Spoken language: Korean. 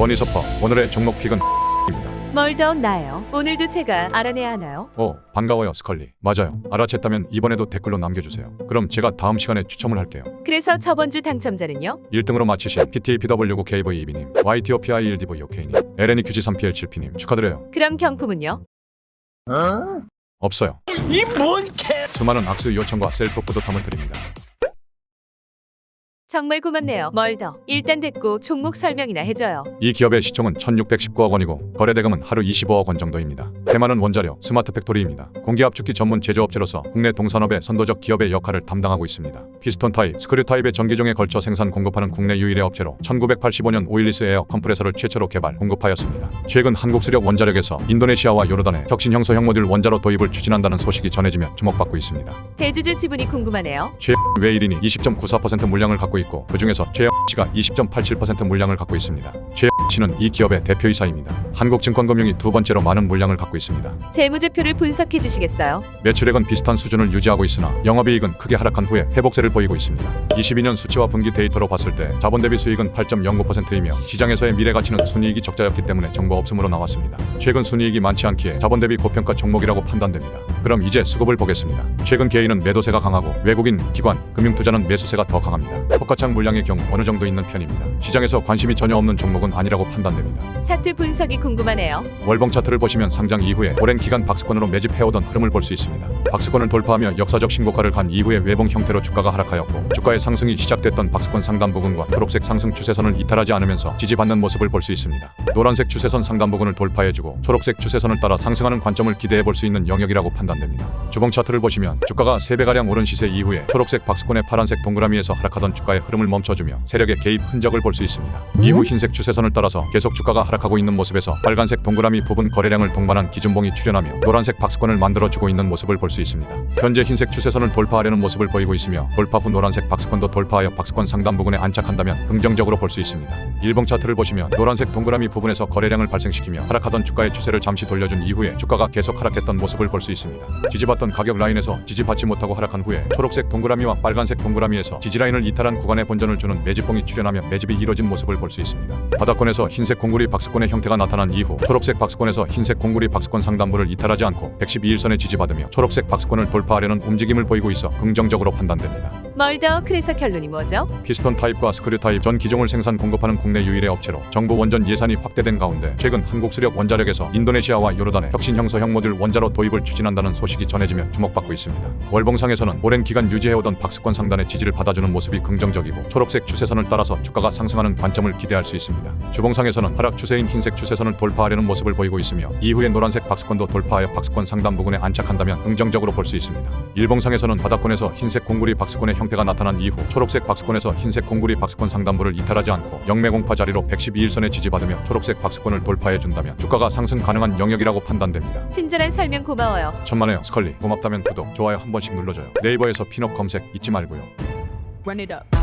원이서퍼 오늘의 종목 픽은 입니다. 멀더 나예요. 오늘도 제가 알아내야 하나요? 오 반가워요 스컬리 맞아요 알아챘다면 이번에도 댓글로 남겨주세요 그럼 제가 다음 시간에 추첨을 할게요 그래서 저번 주 당첨자는요? 1등으로 마치신 PTPW9KV2B님 YTOPI1DVOK님 LNEQG3PL7P님 축하드려요 그럼 경품은요? 없어요 이 뭔 개 수많은 악수 요청과 셀프 뿌듯함을 드립니다 정말 고맙네요. 멀더. 일단 됐고 종목 설명이나 해줘요. 이 기업의 시총은 1619억 원이고 거래 대금은 하루 25억 원 정도입니다. 테마는 원자력, 스마트 팩토리입니다. 공기압축기 전문 제조업체로서 국내 동산업의 선도적 기업의 역할을 담당하고 있습니다. 피스톤 타입, 스크류 타입의 전기종에 걸쳐 생산 공급하는 국내 유일의 업체로 1985년 오일리스 에어 컴프레서를 최초로 개발, 공급하였습니다. 최근 한국수력 원자력에서 인도네시아와 요르단의 혁신 형소 형 모듈 원자로 도입을 추진한다는 소식이 전해지며 주목받고 있습니다. 대주주 지분이 궁금하네요. 왜 1인이 20.94% 물량을 갖고 있고 그 중에서 최영 씨가 20.87% 물량을 갖고 있습니다. 최영 씨는 이 기업의 대표이사입니다. 한국증권금융이 두 번째로 많은 물량을 갖고 있습니다. 재무제표를 분석해 주시겠어요? 매출액은 비슷한 수준을 유지하고 있으나 영업이익은 크게 하락한 후에 회복세를 보이고 있습니다. 22년 수치와 분기 데이터로 봤을 때 자본 대비 수익은 8.09%이며 시장에서의 미래 가치는 순이익이 적자였기 때문에 정보 없음으로 나왔습니다. 최근 순이익이 많지 않기에 자본 대비 고평가 종목이라고 판단됩니다. 그럼 이제 수급을 보겠습니다. 최근 개인은 매도세가 강하고 외국인, 기관, 금융투자는 매수세가 더 강합니다. 호가창 물량의 경우 어느 정도 있는 편입니다. 시장에서 관심이 전혀 없는 종목은 아니라고 판단됩니다. 차트 분석이 궁금하네요. 월봉 차트를 보시면 상장 이후에 오랜 기간 박스권으로 매집해오던 흐름을 볼 수 있습니다. 박스권을 돌파하며 역사적 신고가를 간 이후에 외봉 형태로 주가가 하락하였고 주가의 상승이 시작됐던 박스권 상단 부근과 초록색 상승 추세선을 이탈하지 않으면서 지지받는 모습을 볼 수 있습니다. 노란색 추세선 상단 부근을 돌파해주고 초록색 추세선을 따라 상승하는 관점을 기대해 볼 수 있는 영역이라고 판단됩니다. 주봉 차트를 보시면 주가가 3배가량 오른 시세 이후에 초록색 박스권의 파란색 동그라미에서 하락하던 주가의 흐름을 멈춰주며 세력의 개입 흔적을 볼 수 있습니다. 이후 흰색 추세선을 따라 서 계속 주가가 하락하고 있는 모습에서 빨간색 동그라미 부분 거래량을 동반한 기준봉이 출현하며 노란색 박스권을 만들어주고 있는 모습을 볼 수 있습니다. 현재 흰색 추세선을 돌파하려는 모습을 보이고 있으며 돌파 후 노란색 박스권도 돌파하여 박스권 상단 부근에 안착한다면 긍정적으로 볼 수 있습니다. 일봉 차트를 보시면 노란색 동그라미 부분에서 거래량을 발생시키며 하락하던 주가의 추세를 잠시 돌려준 이후에 주가가 계속 하락했던 모습을 볼 수 있습니다. 지지받던 가격 라인에서 지지받지 못하고 하락한 후에 초록색 동그라미와 빨간색 동그라미에서 지지 라인을 이탈한 구간에 본전을 주는 매집봉이 출현하며 매집이 이뤄진 모습을 볼 수 있습니다. 바닥권에 서 흰색 공구리 박스권의 형태가 나타난 이후 초록색 박스권에서 흰색 공구리 박스권 상단부를 이탈하지 않고 112일선에 지지받으며 초록색 박스권을 돌파하려는 움직임을 보이고 있어 긍정적으로 판단됩니다. 멀더. 그래서 결론이 뭐죠? 피스톤 타입과 스크류 타입 전 기종을 생산 공급하는 국내 유일의 업체로 정부 원전 예산이 확대된 가운데 최근 한국수력 원자력에서 인도네시아와 요르단의 혁신 형소형 모듈 원자로 도입을 추진한다는 소식이 전해지며 주목받고 있습니다. 월봉상에서는 오랜 기간 유지해오던 박스권 상단의 지지를 받아주는 모습이 긍정적이고 초록색 추세선을 따라서 주가가 상승하는 관점을 기대할 수 있습니다. 주봉상에서는 하락 추세인 흰색 추세선을 돌파하려는 모습을 보이고 있으며 이후에 노란색 박스권도 돌파하여 박스권 상단 부근에 안착한다면 긍정적으로 볼 수 있습니다. 일봉상에서는 바닥권에서 흰색 공구리 박스권의 형 태가 나타난 이후 초록색 박스권에서 흰색 공구리 박스권 상단부를 이탈하지 않고 영매공파 자리로 112일선에 지지받으며 초록색 박스권을 돌파해준다면 주가가 상승 가능한 영역이라고 판단됩니다. 친절한 설명 고마워요. 천만에요 스컬리 고맙다면 구독 좋아요 한 번씩 눌러줘요 네이버에서 핀업 검색 잊지 말고요 Run it up.